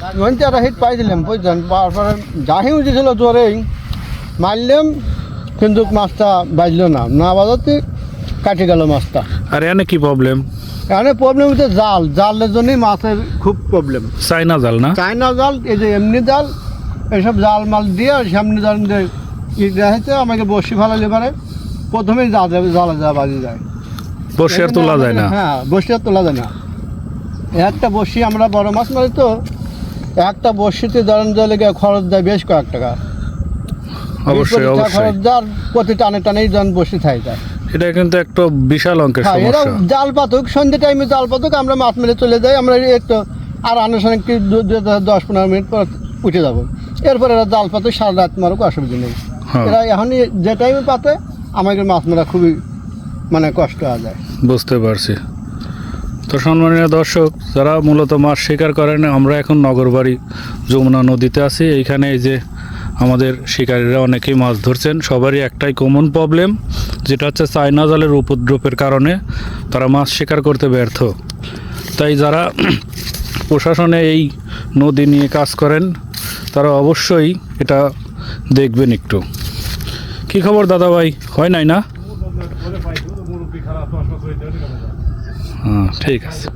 থেকে একটা হিট পাইছিলাম বুঝছেন? তারপরে জাহি উঠেছিল জোরেই মারলাম কিন্তু মাছটা বাজলো না। না বাজাতে কাটে গেল মাছটা। আর এনে কি প্রবলেম এখানে প্রবলেম হচ্ছে জাল। জালের জন্যই মাছের খুব প্রবলেম চাইনা জাল না? চায়না জাল এই যে এমনি জাল এইসব জাল মাল দিয়ে সামনে জাল দিয়ে আমাকে বসি ফেলালে পারে। প্রথমেই জাল জালে যা বাজি যায়। বসে আর তোলা যায় না? হ্যাঁ বসি আর তোলা যায় না। একটা বসি আমরা বড় মাছ মারি তো একটা বসিতে ধরেন জলে গিয়ে খরচ দেয় বেশ কয়েক টাকা। অবশ্যই অবশ্যই। খরচ প্রতি টানে টানেই বসে থাকে যায়। এটা কিন্তু একটা বিশাল অঙ্কের হ্যাঁ এরা সমস্যা। জাল পাতুক সন্ধ্যে টাইমে জাল পাতুক আমরা মাছ মেরে চলে যাই আমরা একটু আর আনুষ্ঠানিক দশ পনেরো মিনিট পর উঠে যাব। এরপর এরা জাল পাতুক সারা রাত মারুক অসুবিধা নেই। হ্যাঁ। এরা এখনই যে টাইমে পাতে আমাকে মাছ মারা খুবই মানে কষ্ট হয়ে যায়। বুঝতে পারছি। তো সম্মানীয় দর্শক, যারা মূলত মাছ শিকার করেন, আমরা এখন নগরবাড়ি যমুনা নদীতে আছি। এইখানে এই যে আমাদের শিকারীরা অনেকেই মাছ ধরছেন। সবারই একটাই কমন প্রবলেম যেটা হচ্ছে চায়না জালের উপদ্রবের কারণে তারা মাছ শিকার করতে ব্যর্থ। তাই যারা প্রশাসনে এই নদী নিয়ে কাজ করেন, তারা অবশ্যই এটা দেখবেন একটু। কি খবর দাদা ভাই হয় নাই না? ঠিক আছে।